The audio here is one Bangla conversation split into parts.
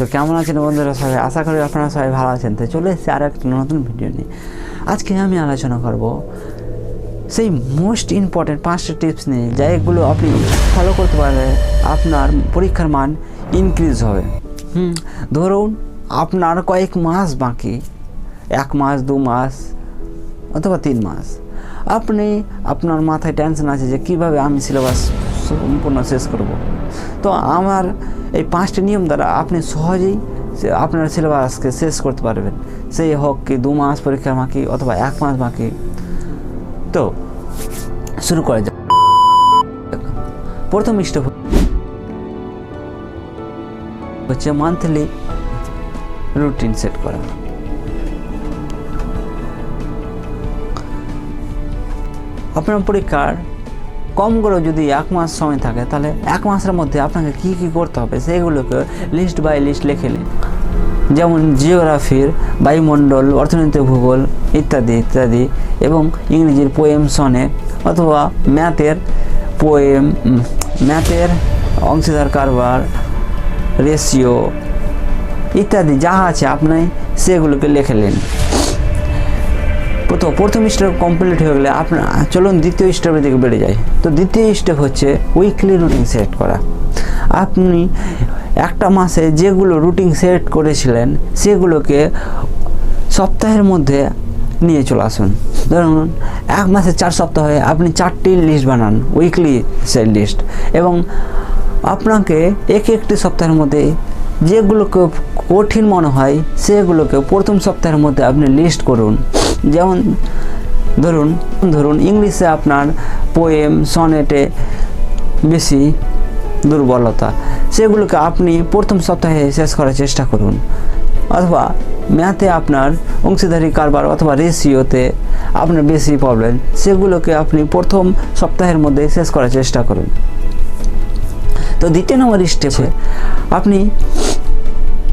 তো কেমন আছেন বন্ধুরা সবাই? আশা করি আপনারা সবাই ভালো আছেন। তো চলে এসেছি আর একটা নতুন ভিডিও নিয়ে। আজকে আমি আলোচনা করব সেই মোস্ট ইম্পর্টেন্ট পাঁচটা টিপস নিয়ে যেগুলো আপনি ফলো করতে পারলে আপনার পরীক্ষার মান ইনক্রিজ হবে। হুম, ধরুন আপনার কয়েক মাস বাকি। এক মাস, দু মাস অথবা তিন মাস। আপনি, আপনার মাথায় টেনশন আছে যে কীভাবে আমি সিলেবাস সম্পূর্ণ শেষ করব। তো আমার এই পাঁচটি নিয়ম দ্বারা আপনি সহজেই আপনার সিলেবাসকে শেষ করতে পারবেন। সেই হোক কি দু মাস পরীক্ষা বাকি অথবা এক মাস বাকি তো শুরু করা যাক। প্রথম স্টেপ হচ্ছে মান্থলি রুটিন সেট করা। আপনার পরীক্ষার কম করে যদি এক মাস সময় থাকে, তাহলে এক মাসের মধ্যে আপনাকে কি কি করতে হবে সেগুলোকে লিস্ট বাই লিস্ট লিখে নিন। যেমন জিওগ্রাফির বায়ুমণ্ডল, অর্থনৈতিক ভূগোল ইত্যাদি ইত্যাদি, এবং ইংরেজির পোয়েম সনে, অথবা ম্যাথের পোয়েম ম্যাথের অংশীদার কারবার রেশিও ইত্যাদি যা আছে আপনি সেগুলোকে লিখে নিন। তো প্রথম স্টেপ কমপ্লিট হয়ে গেলে আপনার, চলুন দ্বিতীয় স্টেপের দিকে বেড়ে যায় তো দ্বিতীয় স্টেপ হচ্ছে উইকলি রুটিন সেট করা। আপনি একটা মাসে যেগুলো রুটিন সেট করেছিলেন, সেগুলোকে সপ্তাহের মধ্যে নিয়ে চলে আসুন। ধরুন, এক মাসে চার সপ্তাহে আপনি চারটি লিস্ট বানান উইকলি সেট লিস্ট এবং আপনাকে এক একটি সপ্তাহের মধ্যে যেগুলোকে কঠিন মনে হয়, সেগুলোকে প্রথম সপ্তাহের মধ্যে আপনি লিস্ট করুন। যেমন ধরুন ধরুন ইংলিশে আপনার পোয়েম সনেটে বেশি দুর্বলতা, সেগুলোকে আপনি প্রথম সপ্তাহে শেষ করার চেষ্টা করুন। অথবা ম্যাথে আপনার অংশীদারি কারবার অথবা রেশিওতে আপনার বেশি প্রবলেম সেগুলোকে আপনি প্রথম সপ্তাহের মধ্যে শেষ করার চেষ্টা করুন। তো দ্বিতীয় নম্বর স্টেপে আপনি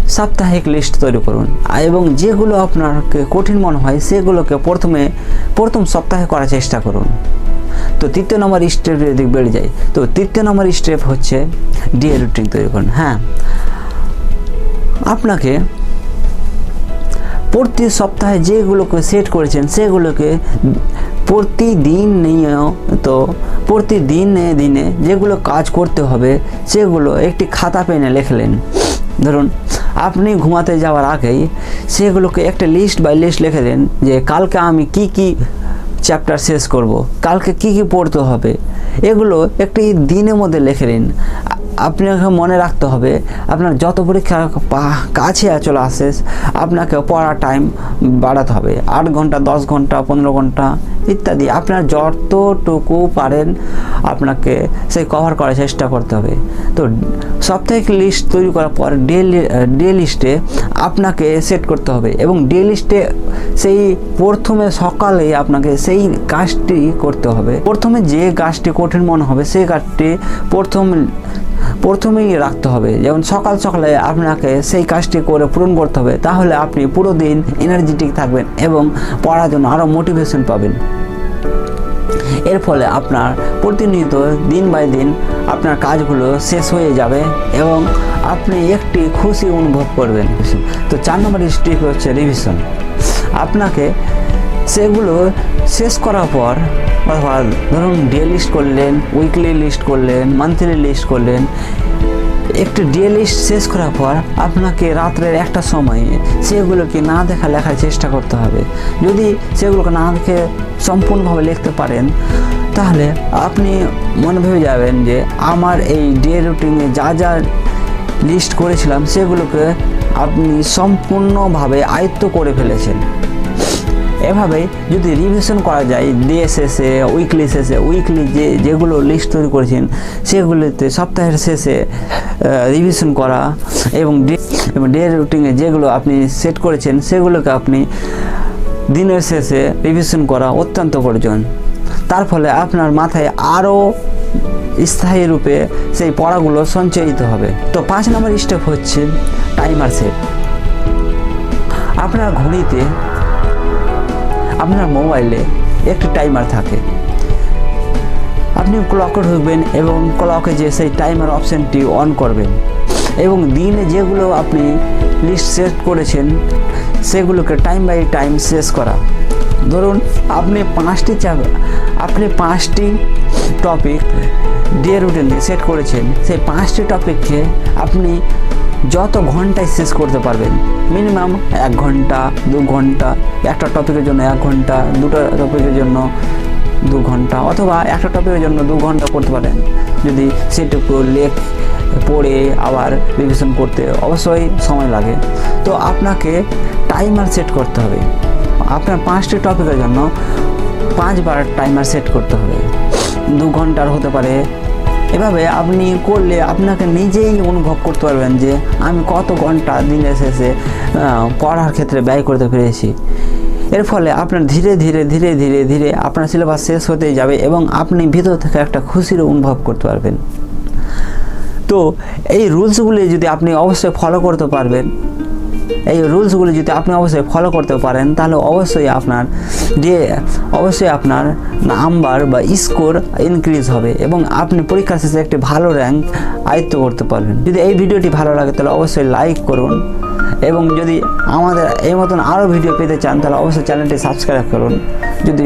সাপ্তাহিক লিস্ট তৈরি করুন। এবং যেগুলো আপনাকে কঠিন মনে হয়, সেগুলোকে প্রথমে, প্রথম সপ্তাহে করার চেষ্টা করুন। তো তৃতীয় নম্বর স্টেপ যদি বেড়ে যায় তো তৃতীয় নম্বর স্টেপ হচ্ছে ডিএ রুটিন তৈরি করুন। হ্যাঁ। আপনাকে প্রতি সপ্তাহে যেগুলোকে সেট করেছেন, সেগুলোকে প্রতিদিন তো প্রতিদিনে দিনে যেগুলো কাজ করতে হবে, সেগুলো একটি খাতা পেনে লিখলেন। ধরুন আপনি ঘুমাতে যাওয়ার আগেই সেগুলোকে একটা লিস্ট বাই লিস্ট লিখে দেন যে কালকে আমি কি কি চ্যাপ্টার শেষ করব, কালকে কি কি পড়তে হবে। এগুলো একটি দিনের মধ্যে লিখে দিন। আপনাকে মনে রাখতে হবে, আপনার যত পরীক্ষা কাছে চলে আসে, আপনাকে পড়ার টাইম বাড়াতে হবে। আট ঘণ্টা, দশ ঘণ্টা, পনেরো ঘণ্টা ইত্যাদি। আপনার যতটুকু পারেন আপনাকে সেই কভার করার চেষ্টা করতে হবে। তো সাপ্তাহিক লিস্ট তৈরি করার পর ডে ডে লিস্টে আপনাকে সেট করতে হবে এবং ডে লিস্টে সেই প্রথমে সকালে আপনাকে সেই কাজটি করতে হবে। প্রথমে যে কাজটি কঠিন মনে হবে, সেই কাজটি প্রথম প্রথমেই রাখতে হবে। যেমন সকাল সকালে আপনাকে সেই কাজটি করে পূরণ করতে হবে, তাহলে আপনি পুরো দিন এনার্জেটিক থাকবেন এবং পড়ার জন্য আরও মোটিভেশন পাবেন। এর ফলে আপনার প্রতিনিয়ত দিন বাই দিন আপনার কাজগুলো শেষ হয়ে যাবে এবং আপনি একটি খুশি অনুভব করবেন। তো চার নম্বর স্টেপ হচ্ছে রিভিশন আপনাকে সেগুলো শেষ করার পর ধরুন ডে লিস্ট করলেন উইকলি লিস্ট করলেন মান্থলি লিস্ট করলেন, একটু ডে লিস্ট শেষ করার পর আপনাকে রাত্রের একটা সময়ে সেগুলোকে না দেখা লেখার চেষ্টা করতে হবে। যদি সেগুলোকে না দেখে সম্পূর্ণভাবে লিখতে পারেন, তাহলে আপনি মনে ভেবে যাবেন যে আমার এই ডে রুটিনে যা যা লিস্ট করেছিলাম, সেগুলোকে আপনি সম্পূর্ণভাবে আয়ত্ত করে ফেলেছেন। এভাবে যদি রিভিশন করা যায় ডে শেষে উইকলি শেষে উইকলি যে, যেগুলো লিস্ট তৈরি করেছেন, সেগুলিতে সপ্তাহের শেষে রিভিশন করা এবং ডে এবং ডে রুটিনে যেগুলো আপনি সেট করেছেন, সেগুলোকে আপনি দিনের শেষে রিভিশন করা অত্যন্ত প্রয়োজন। তার ফলে আপনার মাথায় আরও স্থায়ী রূপে সেই পড়াগুলো সঞ্চয়িত হবে। তো পাঁচ নম্বর স্টেপ হচ্ছে টাইমার সেট আপনার ঘড়িতে আপনার মোবাইলে একটি টাইমার থাকে। আপনি ক্লকে ঢুকবেন এবং ক্লকে যে সেই টাইমার অপশানটি অন করবেন এবং দিনে যেগুলো আপনি লিস্ট সেট করেছেন, সেগুলোকে টাইম বাই টাইম শেষ করা। ধরুন, আপনি পাঁচটি চাপ আপনি পাঁচটি টপিক ডে রুটিনে সেট করেছেন। সেই পাঁচটি টপিককে আপনি যত ঘন্টায় শেষ করতে পারবেন মিনিমাম এক ঘণ্টা, দু ঘণ্টা, একটা টপিকের জন্য এক ঘণ্টা, দুটো টপিকের জন্য দু ঘণ্টা, অথবা একটা টপিকের জন্য দু ঘণ্টা করতে পারেন। যদি সেটুকু লেখ, পড়ে আবার রিভিশন করতে অবশ্যই সময় লাগে। তো আপনাকে টাইমার সেট করতে হবে। আপনার পাঁচটি টপিকের জন্য পাঁচবার টাইমার সেট করতে হবে। দু ঘণ্টার হতে পারে এভাবে আপনি করলে আপনাকে নিজেই অনুভব করতে পারবেন যে আমি কত ঘণ্টা দিনের শেষে পড়ার ক্ষেত্রে ব্যয় করতে পেরেছি। এর ফলে আপনার ধীরে ধীরে ধীরে ধীরে ধীরে আপনার সিলেবাস শেষ হতেই যাবে এবং আপনি ভিতর থেকে একটা খুশির অনুভব করতে পারবেন। তো এই রুলসগুলি যদি আপনি অবশ্যই ফলো করতে পারবেন এই রুলসগুলি যদি আপনি অবশ্যই ফলো করতে পারেন, তাহলে অবশ্যই আপনার যে, অবশ্যই আপনার নাম্বার বা স্কোর ইনক্রিজ হবে এবং আপনি পরীক্ষা শেষে একটি ভালো র্যাঙ্ক আয়ত্ত করতে পারবেন। যদি এই ভিডিওটি ভালো লাগে, তাহলে অবশ্যই লাইক করুন এবং যদি আমাদের এই মতন আরও ভিডিও পেতে চান, তাহলে অবশ্যই চ্যানেলটি সাবস্ক্রাইব করুন। যদি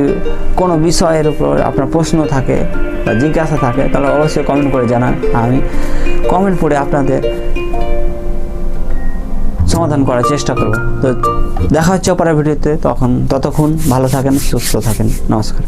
কোনো বিষয়ের উপর আপনার প্রশ্ন থাকে বা জিজ্ঞাসা থাকে, তাহলে অবশ্যই কমেন্ট করে জানান। আমি কমেন্ট পড়ে আপনাদের সমাধান করার চেষ্টা করব। তো দেখা হচ্ছে পরের ভিডিওতে, তখন ততক্ষণ ভালো থাকেন, সুস্থ থাকেন। নমস্কার।